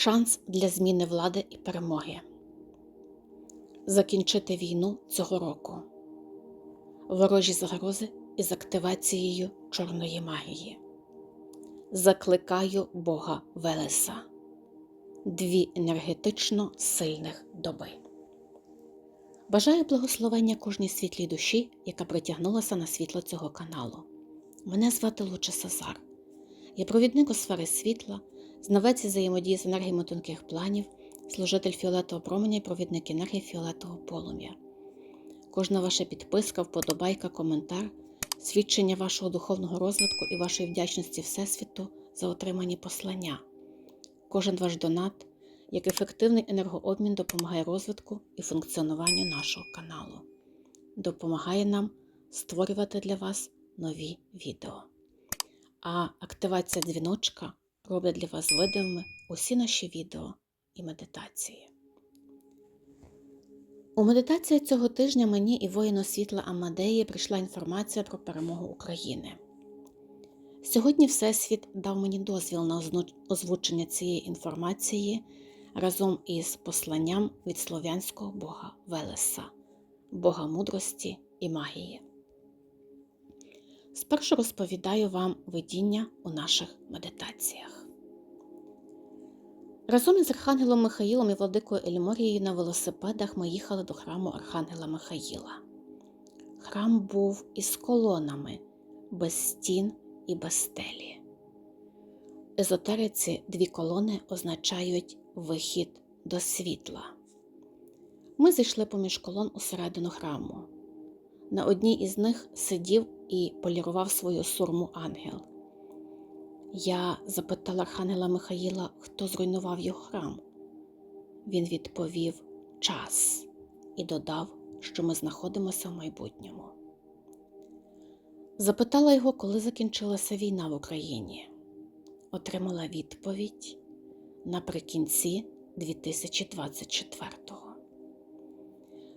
шанс для зміни влади і перемоги. Закінчити війну цього року. Ворожі загрози із активацією чорної магії. Закликаю Бога Велеса. Дві енергетично сильних доби. Бажаю благословення кожній світлій душі, яка притягнулася на світло цього каналу. Мене звати Луча Сазар. Я провідник у сфери світла, знавець взаємодії з енергіями тонких планів, служитель фіолетового променя і провідник енергії фіолетового полум'я. Кожна ваша підписка, вподобайка, коментар, свідчення вашого духовного розвитку і вашої вдячності Всесвіту за отримані послання. Кожен ваш донат як ефективний енергообмін допомагає розвитку і функціонуванню нашого каналу, допомагає нам створювати для вас нові відео. А активація дзвіночка робить для вас видимими усі наші відео і медитації. У медитації цього тижня мені і воїну світла Амадеї прийшла інформація про перемогу України. Сьогодні Всесвіт дав мені дозвіл на озвучення цієї інформації разом із посланням від слов'янського бога Велеса, бога мудрості і магії. Спершу розповідаю вам видіння у наших медитаціях. Разом із Архангелом Михаїлом і владикою Ельморією на велосипедах ми їхали до храму Архангела Михаїла. Храм був із колонами, без стін і без стелі. Езотериці дві колони означають вихід до світла. Ми зайшли поміж колон усередину храму. На одній із них сидів і полірував свою сурму ангел. Я запитала Архангела Михаїла, хто зруйнував його храм. Він відповів час і додав, що ми знаходимося в майбутньому. Запитала його, коли закінчилася війна в Україні. Отримала відповідь наприкінці 2024-го.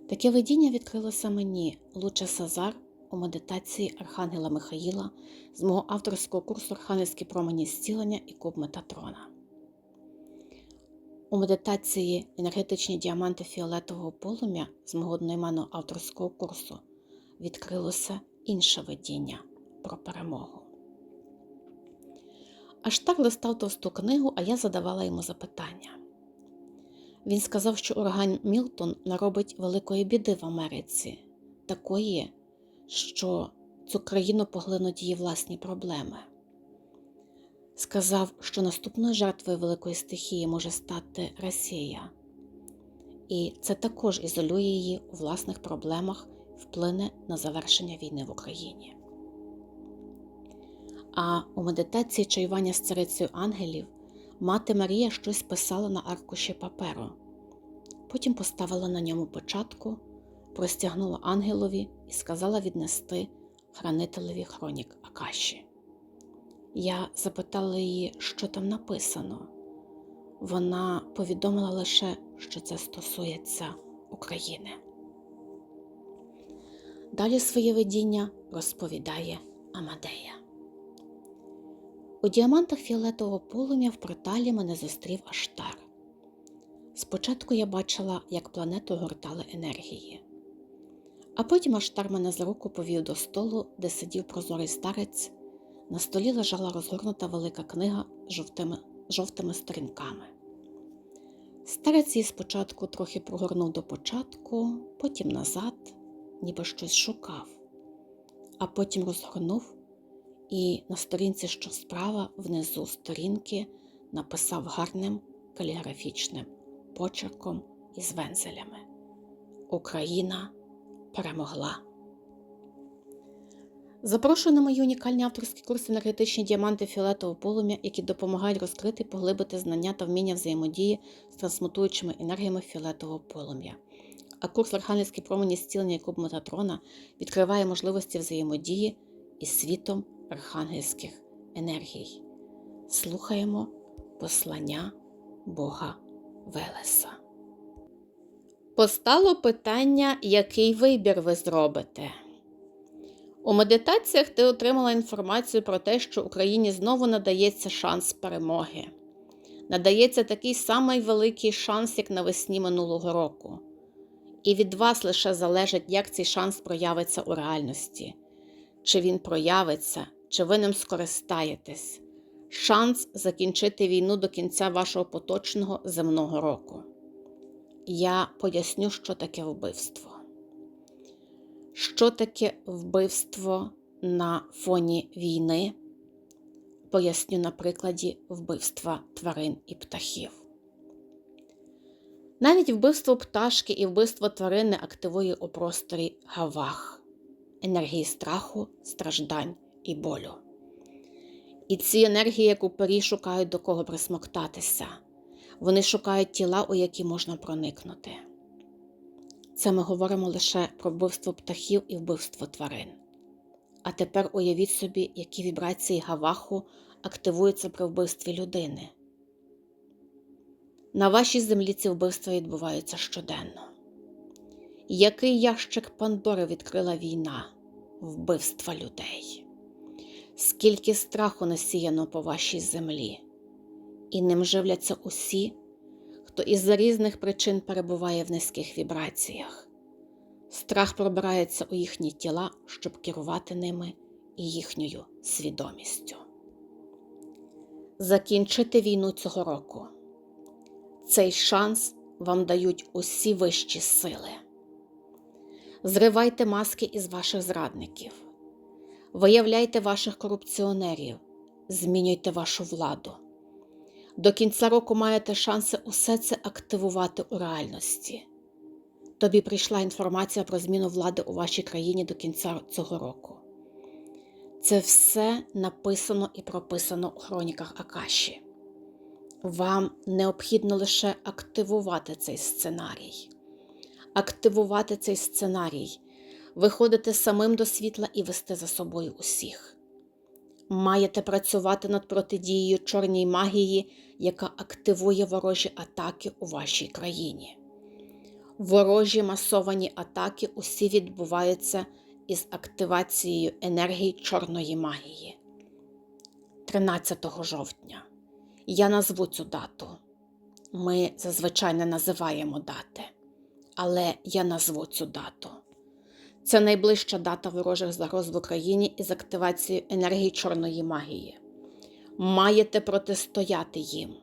Таке видіння відкрилося мені Луча Сазар у медитації Архангела Михаїла з мого авторського курсу Архангельські промені зцілення і куб Метатрона. У медитації енергетичні діаманти фіолетового полум'я з мого одноіменного авторського курсу відкрилося інше видіння про перемогу. Аштар листав товсту книгу, а я задавала йому запитання. Він сказав, що ураган Мілтон наробить великої біди в Америці, такої, що цю країну поглинуть її власні проблеми. Сказав, що наступною жертвою великої стихії може стати Росія, і це також ізолює її у власних проблемах, вплине на завершення війни в Україні. А у медитації чаювання з царицею ангелів мати Марія щось писала на аркуші паперу. Потім поставила на ньому початку, простягнула ангелові і сказала віднести хранителеві хронік Акаші. Я запитала її, що там написано. Вона повідомила лише, що це стосується України. Далі своє видіння розповідає Амадея. У діамантах фіолетового полум'я в порталі мене зустрів Аштар. Спочатку я бачила, як планету гортали енергії, а потім Аштар мене за руку повів до столу, де сидів прозорий старець. На столі лежала розгорнута велика книга з жовтими, жовтими сторінками. Старець її спочатку трохи прогорнув до початку, потім назад, ніби щось шукав, а потім розгорнув і на сторінці, що справа, внизу сторінки, написав гарним каліграфічним почерком із вензелями. Україна перемогла. Запрошую на мої унікальні авторські курси енергетичні діаманти фіолетового полум'я, які допомагають розкрити і поглибити знання та вміння взаємодії з трансмутуючими енергіями фіолетового полум'я. А курс Архангельські промені зцілення куб Метатрона відкриває можливості взаємодії із світом архангельських енергій. Слухаємо послання Бога Велеса. Постало питання, який вибір ви зробите. У медитаціях ти отримала інформацію про те, що Україні знову надається шанс перемоги. надається такий самий великий шанс, як навесні минулого року. І від вас лише залежить, як цей шанс проявиться у реальності, чи він проявиться, чи ви ним скористаєтесь. Шанс закінчити війну до кінця вашого поточного земного року. Я поясню, що таке вбивство. Що таке вбивство на фоні війни? Поясню на прикладі вбивства тварин і птахів. Навіть вбивство пташки і вбивство тварини активує у просторі гавах, енергії страху, страждань і болю. І ці енергії, як упері, шукають до кого присмоктатися. Вони шукають тіла, у які можна проникнути. Це ми говоримо лише про вбивство птахів і вбивство тварин. А тепер уявіть собі, які вібрації гаваху активуються при вбивстві людини. На вашій землі ці вбивства відбуваються щоденно. Який ящик Пандори відкрила війна, вбивства людей? Скільки страху насіяно по вашій землі, і ним живляться усі, хто із-за різних причин перебуває в низьких вібраціях. Страх пробирається у їхні тіла, щоб керувати ними і їхньою свідомістю. Закінчити війну цього року. Цей шанс вам дають усі вищі сили. Зривайте маски із ваших зрадників, виявляйте ваших корупціонерів, змінюйте вашу владу. До кінця року маєте шанси усе це активувати у реальності. Тобі прийшла інформація про зміну влади у вашій країні до кінця цього року. Це все написано і прописано у хроніках Акаші. Вам необхідно лише активувати цей сценарій. Активувати цей сценарій, виходити самим до світла і вести за собою усіх. Маєте працювати над протидією чорній магії, яка активує ворожі атаки у вашій країні. Ворожі масовані атаки усі відбуваються із активацією енергії чорної магії. 13 жовтня. Я назву цю дату. Ми зазвичай не називаємо дати, але я назву цю дату. Це найближча дата ворожих загроз в Україні із активацією енергії чорної магії. Маєте протистояти їм.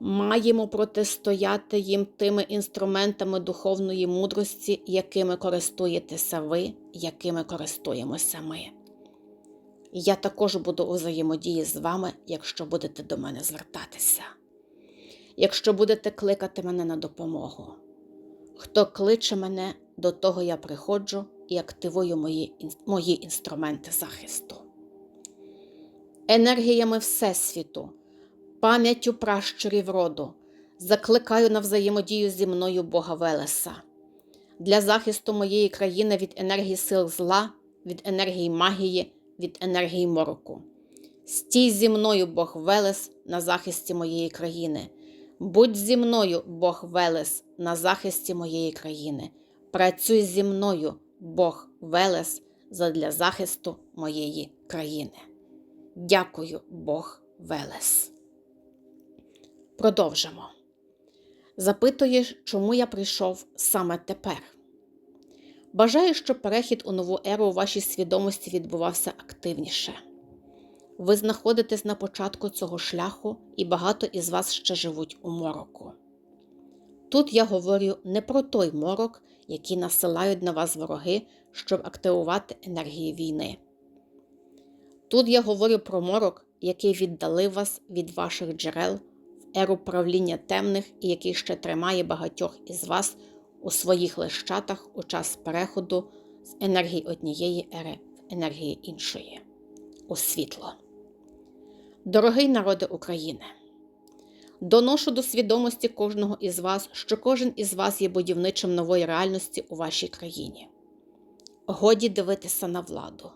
Маємо протистояти їм тими інструментами духовної мудрості, якими користуєтеся ви, якими користуємося ми. Я також буду у взаємодії з вами, якщо будете до мене звертатися. Якщо будете кликати мене на допомогу. Хто кличе мене, до того я приходжу і активую мої, мої інструменти захисту. Енергіями Всесвіту, пам'яттю пращурів роду, закликаю на взаємодію зі мною Бога Велеса. Для захисту моєї країни від енергії сил зла, від енергії магії, від енергії мороку. Стій зі мною, Бог Велес, на захисті моєї країни. Будь зі мною, Бог Велес, на захисті моєї країни. Працюй зі мною, Бог Велес, задля захисту моєї країни. Дякую, Бог Велес. Продовжимо. Запитуєш, чому я прийшов саме тепер. Бажаю, щоб перехід у нову еру у вашій свідомості відбувався активніше. Ви знаходитесь на початку цього шляху, і багато із вас ще живуть у мороку. Тут я говорю не про той морок, який насилають на вас вороги, щоб активувати енергії війни. Тут я говорю про морок, який віддалив вас від ваших джерел в еру правління темних і який ще тримає багатьох із вас у своїх лещатах у час переходу з енергії однієї ери в енергії іншої у світло. Дорогий народи України! Доношу до свідомості кожного із вас, що кожен із вас є будівничим нової реальності у вашій країні. Годі дивитися на владу.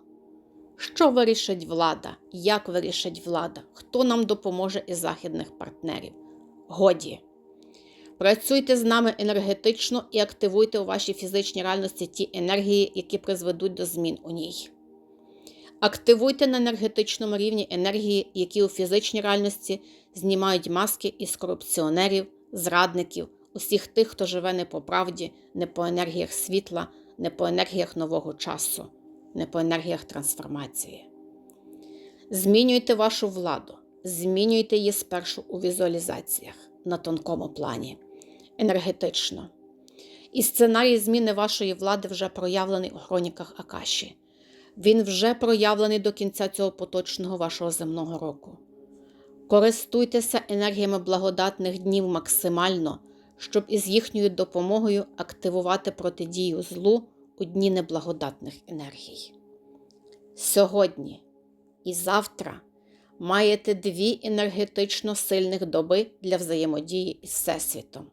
Що вирішить влада? Як вирішить влада? Хто нам допоможе із західних партнерів? Годі. Працюйте з нами енергетично і активуйте у вашій фізичній реальності ті енергії, які призведуть до змін у ній. Активуйте на енергетичному рівні енергії, які у фізичній реальності знімають маски із корупціонерів, зрадників, усіх тих, хто живе не по правді, не по енергіях світла, не по енергіях нового часу, не по енергіях трансформації. Змінюйте вашу владу, змінюйте її спершу у візуалізаціях на тонкому плані, енергетично. І сценарій зміни вашої влади вже проявлений у хроніках Акаші. Він вже проявлений до кінця цього поточного вашого земного року. Користуйтеся енергіями благодатних днів максимально, щоб із їхньою допомогою активувати протидію злу у дні неблагодатних енергій. Сьогодні і завтра маєте дві енергетично сильних доби для взаємодії із Всесвітом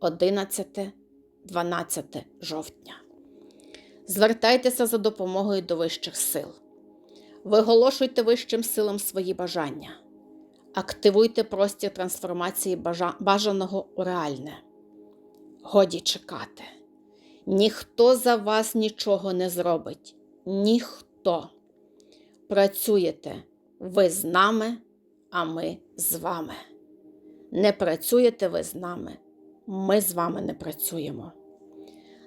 11-12 жовтня. Звертайтеся за допомогою до вищих сил. Виголошуйте вищим силам свої бажання. Активуйте простір трансформації бажаного у реальне. Годі чекати. Ніхто за вас нічого не зробить. Ніхто. Працюєте ви з нами, а ми з вами. Не працюєте ви з нами, ми з вами не працюємо.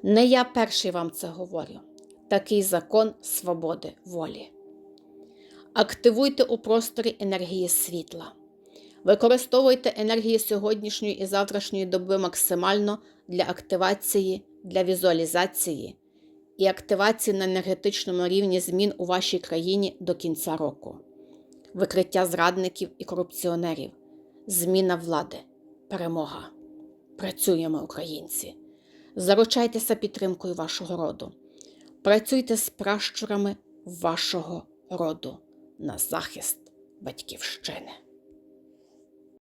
Не я перший вам це говорю. Такий закон свободи волі. Активуйте у просторі енергії світла. Використовуйте енергії сьогоднішньої і завтрашньої доби максимально для активації, для візуалізації і активації на енергетичному рівні змін у вашій країні до кінця року, викриття зрадників і корупціонерів, зміна влади, перемога. Працюємо, українці. Заручайтеся підтримкою вашого роду. Працюйте з пращурами вашого роду на захист батьківщини.